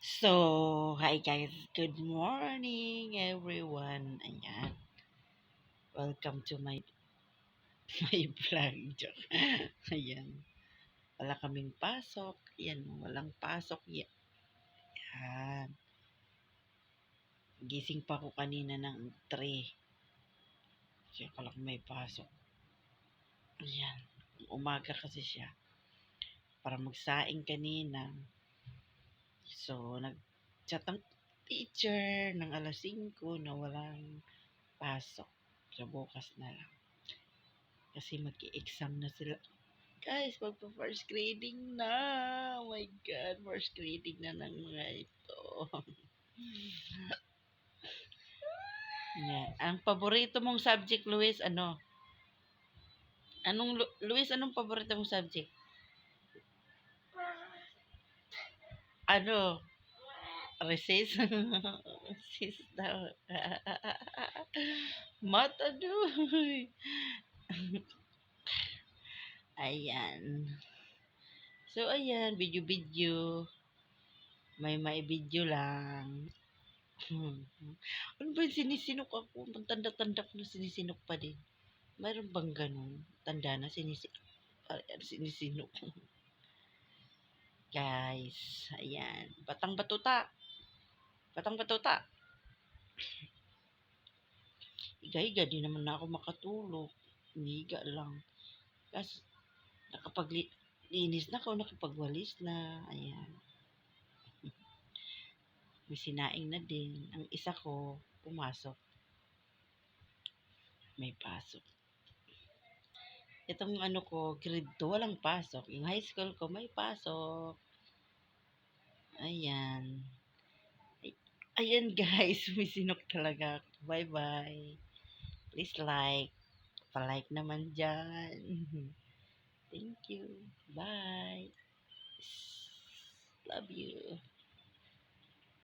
So, hi guys. Good morning everyone. Ayan. Welcome to my my vlog. Ayan. Wala kaming pasok. Ayan, walang pasok. Yan. Ayan. Gising pa ako kanina ng 3. Kasi akala ko may pasok. Ayan. Umaga kasi siya. Para magsaing kanina. So, nag-chat ang teacher ng alas 5 na walang pasok. So, bukas na lang. Kasi mag-exam na sila. Guys, magpa-first grading na. Oh my God, first grading na ng mga ito. yeah. Ang paborito mong subject, Luis, ano? Anong, Lu- Luis, anong paborito mong subject? Ano? Recess? Recess daw. Mata doy. ayan. So, ayan. Video-video. May may video lang. ano ba yung sinisinok ako? Tanda-tanda ko na sinisinok pa din. Mayroon bang ganun? Tanda na sinisinok. Sinisinok. Guys, ayan. Batang batuta. Batang batuta. Iga-iga, di naman na ako makatulog. Iniga lang. Kasi, nakapaglinis na ako, nakapagwalis na. Ayan. May sinaing na din. Ang isa ko, pumasok. May pasok. Itong ano ko, grade 2, walang pasok. Yung high school ko, may pasok. Ayan. Ay- Ayan guys, may sinok talaga. Bye-bye. Please like. Pa-like naman dyan. Thank you. Bye.